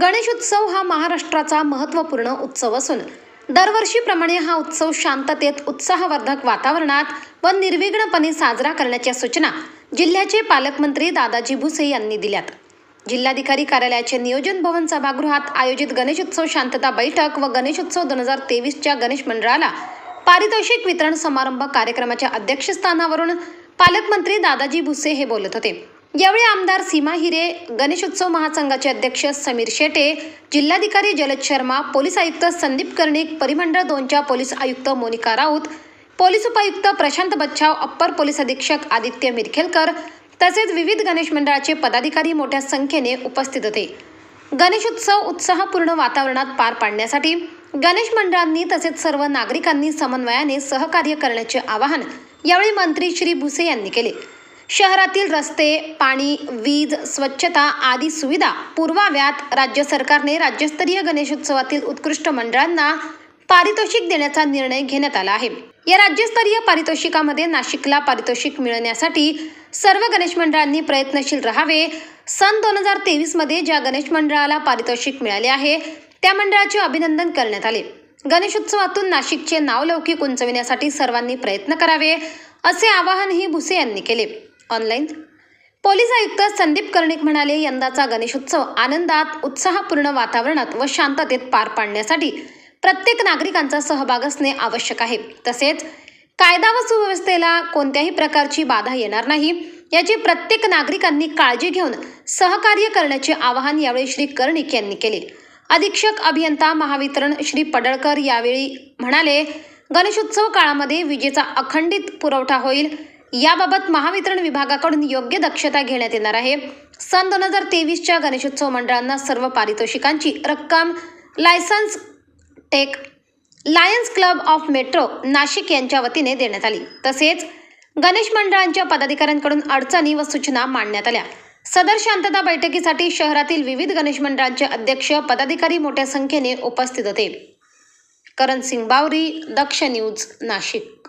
गणेशोत्सव हा महाराष्ट्राचा महत्त्वपूर्ण उत्सव असून दरवर्षीप्रमाणे हा उत्सव शांततेत उत्साहवर्धक वातावरणात व निर्विघ्नपणे साजरा करण्याच्या सूचना जिल्ह्याचे पालकमंत्री दादाजी भुसे यांनी दिल्यात. जिल्हाधिकारी कार्यालयाचे नियोजन भवन सभागृहात आयोजित गणेशोत्सव शांतता बैठक व गणेशोत्सव दोन हजार तेवीसच्या गणेश मंडळाला पारितोषिक वितरण समारंभ कार्यक्रमाच्या अध्यक्षस्थानावरून पालकमंत्री दादाजी भुसे हे बोलत होते. यावेळी आमदार सीमा हिरे गणेशोत्सव महासंघाचे अध्यक्ष समीर शेटे जिल्हाधिकारी जलद शर्मा पोलीस आयुक्त संदीप कर्णिक परिमंडळ दोनच्या पोलीस आयुक्त मोनिका राऊत पोलीस उपायुक्त प्रशांत बच्छाव अप्पर पोलीस अधीक्षक आदित्य मिरखेलकर तसेच विविध गणेश मंडळाचे पदाधिकारी मोठ्या संख्येने उपस्थित होते. गणेशोत्सव उत्साहपूर्ण वातावरणात पार पाडण्यासाठी गणेश मंडळांनी तसेच सर्व नागरिकांनी समन्वयाने सहकार्य करण्याचे आवाहन यावेळी मंत्री श्री भुसे यांनी केले. शहरातील रस्ते पाणी वीज स्वच्छता आदी सुविधा पुरवाव्यात. राज्य सरकारने राज्यस्तरीय गणेशोत्सवातील उत्कृष्ट मंडळांना पारितोषिक देण्याचा निर्णय घेण्यात आला आहे. या राज्यस्तरीय पारितोषिकामध्ये नाशिकला पारितोषिक मिळवण्यासाठी सर्व गणेश मंडळांनी प्रयत्नशील राहावे. सन दोन हजार तेवीसमध्ये ज्या गणेश मंडळाला पारितोषिक मिळाले आहे त्या मंडळाचे अभिनंदन करण्यात आले. गणेशोत्सवातून नाशिकचे नावलौकिक उंचविण्यासाठी सर्वांनी प्रयत्न करावे असे आवाहनही भुसे यांनी केले. ऑनलाईन. पोलीस आयुक्त संदीप कर्णिक म्हणाले यंदाचा गणेशोत्सव आनंदात उत्साहपूर्ण वातावरणात व शांततेत पार पाडण्यासाठी प्रत्येक नागरिकांचा सहभाग असणे आवश्यक आहे. तसेच कायदा व सुव्यवस्थेला कोणत्याही प्रकारची बाधा येणार नाही याची प्रत्येक नागरिकांनी काळजी घेऊन सहकार्य करण्याचे आवाहन यावेळी श्री कर्णिक यांनी केले. अधीक्षक अभियंता महावितरण श्री पडळकर यावेळी म्हणाले गणेशोत्सव काळामध्ये विजेचा अखंडित पुरवठा होईल याबाबत महावितरण विभागाकडून योग्य दक्षता घेण्यात येणार आहे. सन दोन हजार तेवीसच्या गणेशोत्सव मंडळांना सर्व पारितोषिकांची रक्कम लायसन्स take Lions Club of Metro Nashik यांच्या वतीने देण्यात आली. तसेच गणेश मंडळांच्या पदाधिकाऱ्यांकडून अडचणी व सूचना मांडण्यात आल्या. सदर शांतता बैठकीसाठी शहरातील विविध गणेश मंडळांचे अध्यक्ष पदाधिकारी मोठ्या संख्येने उपस्थित होते. करण सिंग बावरी दक्ष न्यूज नाशिक.